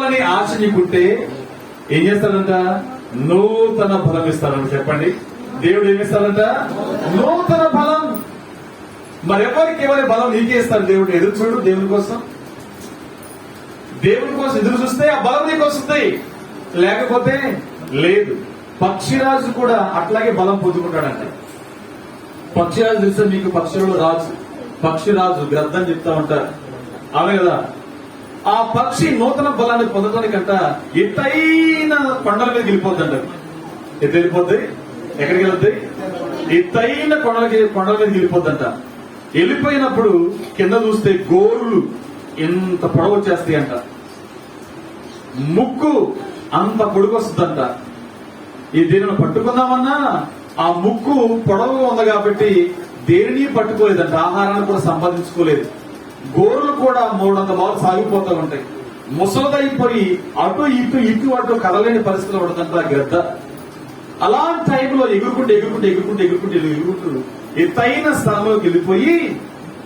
అని ఆశ నీకుంటే ఏం చేస్తాడంట? నూతన బలం ఇస్తాడంట. చెప్పండి. దేవుడు ఏమి ఇస్తాడంట? నూతన బలం మరెవరికి ఎవరి బలం నీకే ఇస్తాడు దేవుడు? ఎదురు చూడు దేవుని కోసం. దేవుని కోసం ఎదురు చూస్తే ఆ బలం నీకు వస్తుంది. లేకపోతే లేదు. పక్షిరాజు కూడా అట్లాగే బలం పొందుకుంటాడంట. పక్షిరాజు తెలిస్తే మీకు? పక్షులు రాజు. పక్షిరాజు గ్రద్దని చెప్తా ఉంటారు అవే కదా? ఆ పక్షి నూతన బలాన్ని పొందడానికంట ఎత్తైన కొండల మీద వెళ్ళిపోద్దంట. ఎత్తు వెళ్ళిపోద్ది? ఎక్కడికి వెళ్తుంది ఎత్తైన కొండలకి కొండల మీద వెళ్ళిపోద్దంట. వెళ్ళిపోయినప్పుడు కింద చూస్తే గోర్లు ఎంత పొడవు వచ్చేస్తాయి అంట ముక్కు అంత పొడుగు వస్తుందంట. ఈ దీనిని పట్టుకుందామన్నా ఆ ముక్కు పొడవుగా ఉంది కాబట్టి దేనిని పట్టుకోలేదంట. ఆహారాన్ని కూడా సంపాదించుకోలేదు. గోర్లు కూడా మూడు వందల మార్లు సాగిపోతూ ఉంటాయి. ముసలదైపోయి అటు ఇటు ఇటు అటు కదలేని పరిస్థితిలో ఉండదంట గద్ద? గ్రద్ద అలాంటి టైంలో ఎగురుకుంటూ ఎగురుకుంటూ ఎగురుకుంటూ ఎగురుకుంటూ ఎగురుకుంటూ ఎత్తైన స్థలంలోకి వెళ్ళిపోయి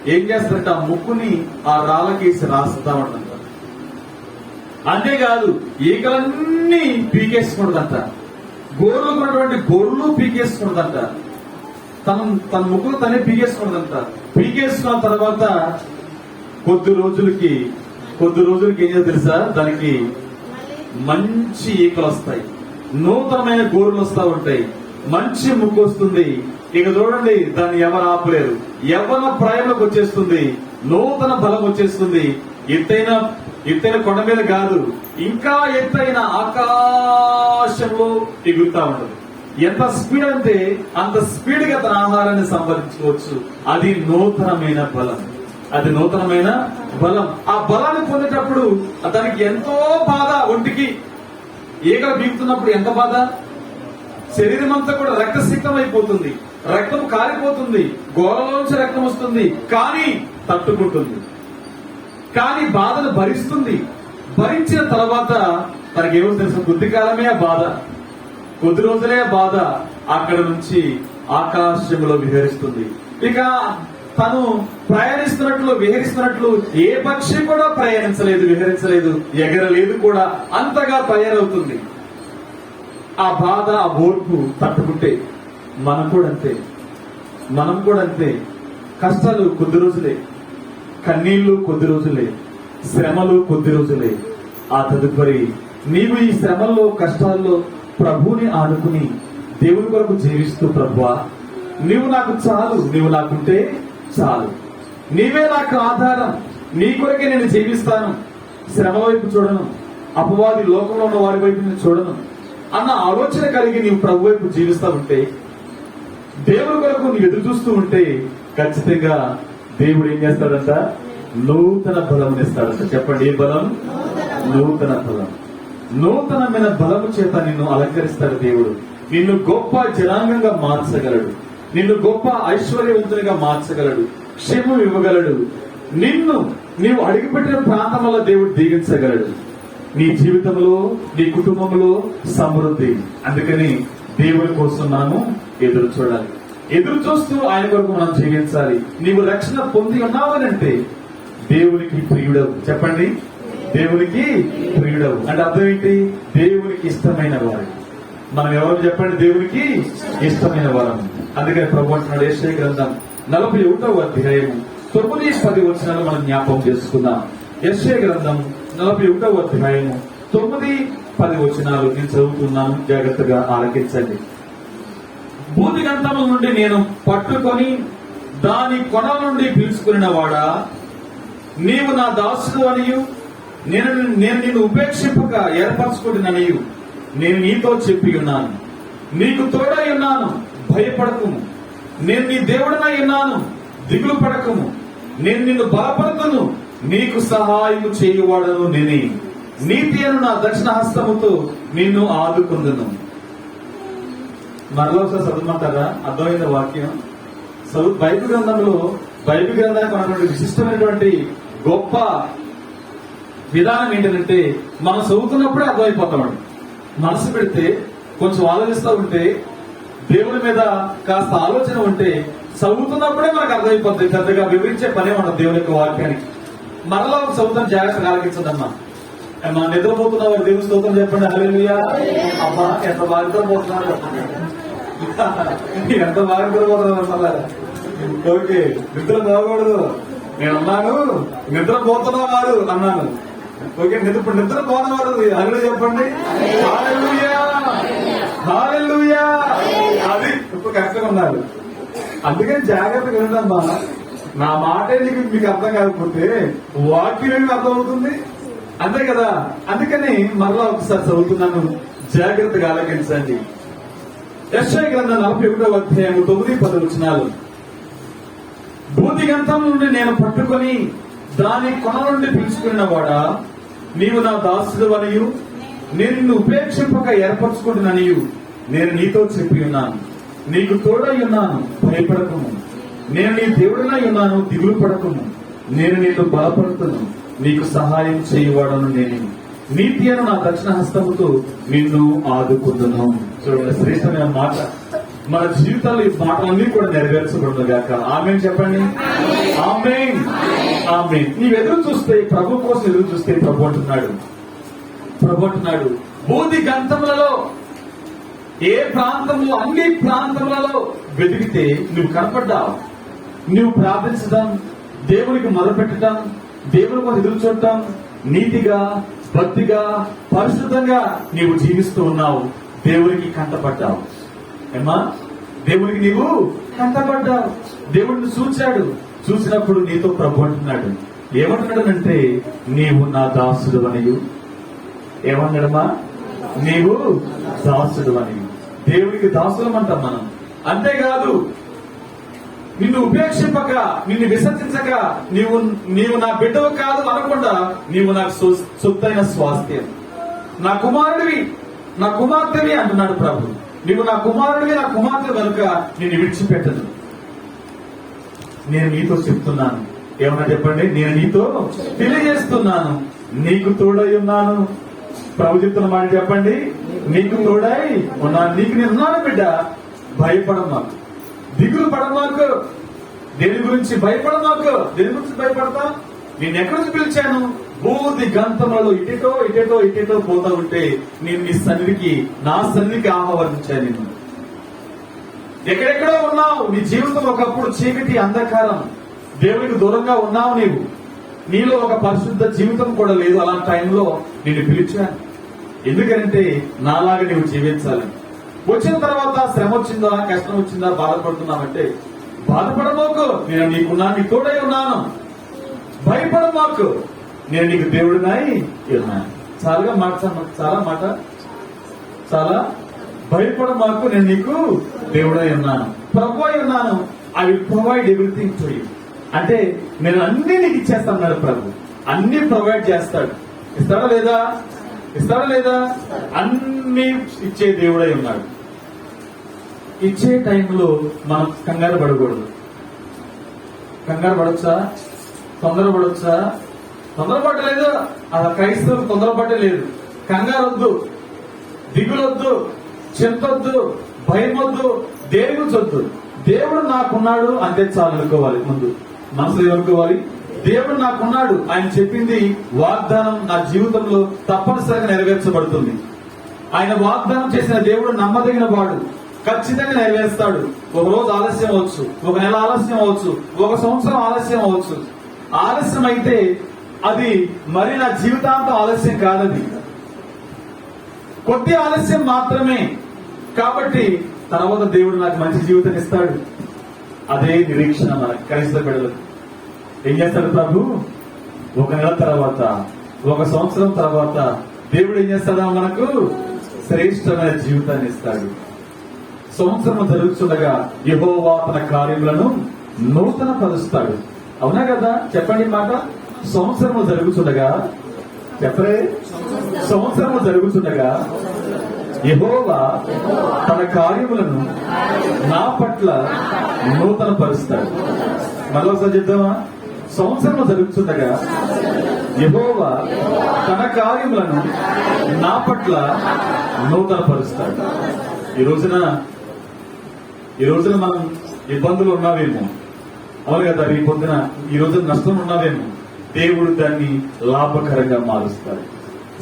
ఏం చేస్తారంటే ఆ ముక్కుని ఆ రాళ్ళకేసి రాస్తా ఉంటుందంట అంతేకాదు ఈకలన్నీ పీకేసుకుంటుందంట గోర్లు ఉన్నటువంటి గోర్లు పీకేసుకుంటుందంట తన తన ముక్కులు తనే పీకేసుకుంటుందంట పీకేసుకున్న తర్వాత కొద్ది రోజులకి కొద్ది రోజులకి ఏం తెలుసా? దానికి మంచి ఈకలు వస్తాయి. నూతనమైన గోరులు వస్తా ఉంటాయి. మంచి ముక్కు వస్తుంది. ఇక చూడండి దాన్ని ఎవరు ఆపలేరు. యవ్వన ప్రాయంలోకి వచ్చేస్తుంది. నూతన బలం వచ్చేస్తుంది. ఎత్తైన ఎత్తైన కొండ మీద కాదు ఇంకా ఎత్తైన ఆకాశంలో ఎగురుతా ఉంటుంది. ఎంత స్పీడ్ అంటే అంత స్పీడ్గా తన ఆహారాన్ని సంపాదించుకోవచ్చు. అది నూతనమైన బలం. అది నూతనమైన బలం. ఆ బలాన్ని పొందేటప్పుడు దానికి ఎంతో బాధ ఒంటికి. ఈగలు బీగుతున్నప్పుడు ఎంత బాధ? శరీరం అంతా కూడా రక్తసిక్తం అయిపోతుంది రక్తం కారిపోతుంది. గోరలోంచి రక్తం వస్తుంది. కానీ తట్టుకుంటుంది. కానీ బాధను భరిస్తుంది. భరించిన తర్వాత తనకి ఏమో తెలుసు? కొద్ది కాలమే ఆ బాధ. కొద్ది రోజులే బాధ అక్కడ నుంచి ఆకాశంలో విహరిస్తుంది. ఇక తను ప్రయాణిస్తున్నట్లు విహరిస్తున్నట్లు ఏ పక్షి కూడా ప్రయాణించలేదు విహరించలేదు ఎగరలేదు కూడా అంతగా తయారవుతుంది. ఆ బాధ ఆ ఓర్పు తట్టుకుంటే మనం కూడా అంతే. మనం కూడా అంతే. కష్టాలు కొద్ది రోజులే. కన్నీళ్ళు కొద్ది రోజులే. శ్రమలు కొద్ది రోజులే. ఆ తదుపరి నీవు ఈ శ్రమల్లో కష్టాల్లో ప్రభుని ఆనుకుని దేవుని కొరకు జీవిస్తూ ప్రభువా నీవు నాకు చాలు. నీవు నాకుంటే చాలు. నీవే నాకు ఆధారం. నీ కొరకే నేను జీవిస్తాను. శ్రమ వైపు చూడను. అపవాది లోకంలో ఉన్న వారి వైపు నేను చూడను. అన్న ఆలోచన కలిగి నీవు ప్రభు వైపు జీవిస్తా ఉంటే దేవుడి కొరకు నువ్వు ఎదురు చూస్తూ ఉంటే ఖచ్చితంగా దేవుడు ఏం చేస్తాడంట? నూతన బలం ఇస్తాడంట చెప్పండి ఏ బలం? నూతన బలం. నూతనమైన బలము చేత నిన్ను అలంకరిస్తాడు దేవుడు. నిన్ను గొప్ప జనాంగంగా మార్చగలడు. నిన్ను గొప్ప ఐశ్వర్యవంతునిగా మార్చగలడు. క్షేమం ఇవ్వగలడు. నిన్ను నీవు అడిగిపెట్టిన ప్రాంతం వల్ల దేవుడు దీవించగలడు. నీ జీవితంలో నీ కుటుంబంలో సమృద్ధి. అందుకని దేవుని కోసం మనము ఎదురు చూడాలి. ఎదురు చూస్తూ ఆయన కొరకు మనం జీవించాలి. నీవు రక్షణ పొంది ఉన్నావనంటే దేవునికి ప్రియుడవు. చెప్పండి. దేవునికి ప్రియుడవు. అంటే అర్థం ఏంటి? దేవునికి ఇష్టమైన వారు. మనం ఎవరు చెప్పండి? దేవునికి ఇష్టమైన వారం. అందుకని ప్రభు అంటున్నాడు ఏషయ గ్రంథం నలభై ఒకటవ అధ్యాయము. తొమ్మిది పది వచనాలు మనం జ్ఞాపకం చేసుకుందాం. ఎస్ఏ గ్రంథం నలభై ఒకటవ అధ్యాయము. తొమ్మిది పది వచనాలు నేను చదువుతున్నాను. జాగ్రత్తగా ఆలకించండి. భూమి గంధముల నుండి నేను పట్టుకొని దాని కొన నుండి పిలుచుకున్న వాడా నీవు నా దాసుడు అనియు. నేను నేను నిన్ను ఉపేక్షింపక ఏర్పరచుకుంటున్ననియు. నేను నీతో చెప్పి ఉన్నాను. నీకు తోడై ఉన్నాను. భయపడకుము. నేను నీ దేవుడనై ఉన్నాను. దిగులు పడకము. నేను నిన్ను బలపడతాను నీకు సహాయం చేయువాడను నేనే. నీతి అను నా దక్షిణ హస్తముతో నిన్ను ఆదుకుందును. మరలో ఒకసారి చదవమంటారా? అర్థమైన వాక్యం? చదువు బైబిల్ గ్రంథంలో బైబిల్ గ్రంథానికి ఉన్నటువంటి విశిష్టమైనటువంటి గొప్ప విధానం ఏంటంటే మనం చదువుతున్నప్పుడే అర్థమైపోతామండి మనసు పెడితే కొంచెం ఆలోచిస్తూ ఉంటే దేవుడి మీద కాస్త ఆలోచన ఉంటే చదువుతున్నప్పుడే మనకు అర్థమైపోతుంది పెద్దగా వివరించే పనే ఉండదు దేవుని యొక్క వాక్యానికి. మరలా ఒక చదువుతాను జాగ్రత్తగా ఆలకించదమ్మా మా నిద్రపోతున్నవారు దేవుని స్తోత్రం చెప్పండి. హల్లెలూయా. అమ్మా ఎంత బాగా నిద్రపోతున్నారు చెప్పండి. ఎంత బాగా నిద్రపోతున్నారు అసలు ఓకే నిద్ర పోకూడదు. నేను అన్నాను నిద్రపోతున్నవారు అన్నాను. ఓకే నిద్ర ఇప్పుడు నిద్ర పోనవారు హల్లు చెప్పండి. హల్లెలూయా. హల్లెలూయా. కష్టం కరెక్ట్గా ఉన్నారు. అందుకని జాగ్రత్తగా వినండమ్మా నా మాటే నీకు మీకు అర్థం కాకపోతే వాక్యం అర్థం అవుతుంది. అంతే కదా? అందుకని మరలా ఒకసారి చదువుతున్నాను. జాగ్రత్తగా ఆలోచించండి యశ్వ గ్రంథం నలభై ఒకటో అధ్యాయం తొమ్మిది పది వచనాలు. భూతిగంతం నుండి నేను పట్టుకొని దాని కొన నుండి పిలుచుకున్న వాడా? నీవు నా దాసుడు అనియు. నిన్ను ఉపేక్షింపక ఏర్పరచుకుంటున్ననియు. నేను నీతో చెప్పి ఉన్నాను. నీకు తోడై ఉన్నాను భయపడకము. నేను నీ దేవుడినై ఉన్నాను దిగులు పడకము. నేను నీకు బలపడుతును నీకు సహాయం చేయవాడను నేను. నీతి అను నా దక్షిణ హస్తముతో నిన్ను ఆదుకుంటున్నాను చూడండి శ్రేష్టమైన మాట. మన జీవితాలు ఈ మాటలన్నీ కూడా నెరవేర్చబడదు గాక ఆమె చెప్పండి. ఆమె ఆమె నీవు ఎదురు చూస్తే ప్రభు కోసం ఎదురు చూస్తే ప్రభు అంటున్నాడు. ప్రభు అంటున్నాడు బూది గంధములలో ఏ ప్రాంతంలో అన్ని ప్రాంతములలో వెతికితే నువ్వు కనపడ్డావు. నువ్వు ప్రార్థించడం దేవునికి మొదలుపెట్టడం దేవుని కోసం ఎదురు చూడటం నీతిగా భక్తిగా పరిశుద్ధంగా నీవు జీవిస్తూ ఉన్నావు. దేవునికి కంటపడ్డావు. ఏమా దేవునికి నీవు కంటపడ్డావు. దేవుడిని చూచాడు. చూసినప్పుడు నీతో ప్రభు అంటున్నాడు. ఏమంటున్నాడనంటే నీవు నా దాసుడు అనియు ఏమన్నాడమ్మా నీవు దాసుడు అనియు దేవుడికి దాసులం అంటాం మనం. అంతేకాదు నిన్ను ఉపేక్షింపక నిన్ను విసర్జించక నీవు నీవు నా బిడ్డవు కాదు అనకుండా నీవు నాకు సొత్తైన స్వాస్థ్యం. నా కుమారుడివి నా కుమార్తెవి అంటున్నాడు ప్రభు. నీవు నా కుమారుడివి నా కుమార్తె కనుక నిన్ను విడిచిపెట్టదు నేను నీతో చెప్తున్నాను. ఏమన్నా చెప్పండి? నేను నీతో తెలియజేస్తున్నాను. నీకు తోడై ఉన్నాను. ప్రభు చెప్తున్న మాట చెప్పండి? నీకు తోడై ఉన్నా నీకు నేను ఉన్నాను బిడ్డ. భయపడమాకు. దిగులు పడమాకు. దేని గురించి భయపడమాకు? దేని గురించి భయపడతా? నేను ఎక్కడి నుంచి పిలిచాను? బూది గంతములలో ఇటేటో ఇటేటో ఇటేటో పోతా ఉంటే నేను నీ సన్నిధికి నా సన్నిధికి ఆహ్వానించాను నేను ఎక్కడెక్కడో ఉన్నావు. నీ జీవితం ఒకప్పుడు చీకటి అంధకారం. దేవునికి దూరంగా ఉన్నావు నీవు. నీలో ఒక పరిశుద్ధ జీవితం కూడా లేదు. అలాంటి టైంలో నేను పిలిచాను. ఎందుకంటే నాలాగా నువ్వు జీవించాలి. వచ్చిన తర్వాత శ్రమ వచ్చిందా కష్టం వచ్చిందా బాధపడుతున్నామంటే బాధపడమాకు. నేను నీకున్నా నీ తోడై ఉన్నాను. భయపడమాకు. నేను నీకు దేవుడినాయి ఉన్నాను. చాలా మాట చాలా మాట. చాలా భయపడ మాకు నేను నీకు దేవుడై ఉన్నాను. ప్రభు అయి ఉన్నాను. I provide everything to you అంటే నేను అన్ని నీకు ఇచ్చేస్తాను ప్రభు. అన్ని ప్రొవైడ్ చేస్తాడు. ఇస్తాడా లేదా? ఇస్తాడా లేదా? అన్ని ఇచ్చే దేవుడై ఉన్నాడు. ఇచ్చే టైంలో మనం కంగారు పడకూడదు. కంగారు పడొచ్చా? తొందర పడొచ్చా? తొందరపడలేదు అలా క్రైస్తవులు తొందరపడలేదు కంగారు వద్దు దిగులొద్దు. చింతొద్దు. వద్దు దేవుడు చొద్దు దేవుడు నాకున్నాడు అంతే చాలు అనుకోవాలి ముందు. మనసులో ఏమనుకోవాలి దేవుడు నాకున్నాడు. ఆయన చెప్పింది వాగ్దానం నా జీవితంలో తప్పనిసరిగా నెరవేర్చబడుతుంది. ఆయన వాగ్దానం చేసిన దేవుడు నమ్మదగిన వాడు. ఖచ్చితంగా నెరవేరుస్తాడు. ఒక రోజు ఆలస్యం అవ్వచ్చు. ఒక నెల ఆలస్యం అవ్వచ్చు. ఒక సంవత్సరం ఆలస్యం అవ్వచ్చు. ఆలస్యం అయితే అది మరి నా జీవితాంతం ఆలస్యం కాదది. కొద్ది ఆలస్యం మాత్రమే. కాబట్టి తర్వాత దేవుడు నాకు మంచి జీవితం ఇస్తాడు. అదే నిరీక్షణ మన క్రైస్తవ బిడ్డలకు. ఏం చేస్తాడు ప్రభు? ఒక నెల తర్వాత ఒక సంవత్సరం తర్వాత దేవుడు ఏం చేస్తాడా మనకు? శ్రేష్టమైన జీవితాన్ని ఇస్తాడు. సంవత్సరం జరుగుతుండగా యహోవా తన కార్యములను నూతన పరుస్తాడు అవునా కదా? చెప్పండి మాట. సంవత్సరము జరుగుతుండగా చెప్పరే. సంవత్సరము జరుగుతుండగా యహోవా తన కార్యములను నా పట్ల నూతన పరుస్తాడు మరోసారి చెప్తామా సంవత్సరం జరుగుతుండగా యహోవా తన కార్యములను నా పట్ల నూతనపరుస్తాడు. ఈ రోజున ఈ రోజున మనం ఇబ్బందులు ఉన్నావేమో. అవును కదా ఈ పొద్దున ఈ రోజున నష్టం ఉన్నావేమో. దేవుడు దాన్ని లాభకరంగా మారుస్తాడు.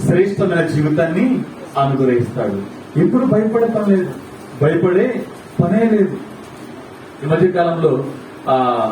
శ్రేష్టమైన జీవితాన్ని అనుగ్రహిస్తాడు. ఎప్పుడు భయపడే పని లేదు. భయపడే పనే లేదు. ఈ మధ్య కాలంలో ఆ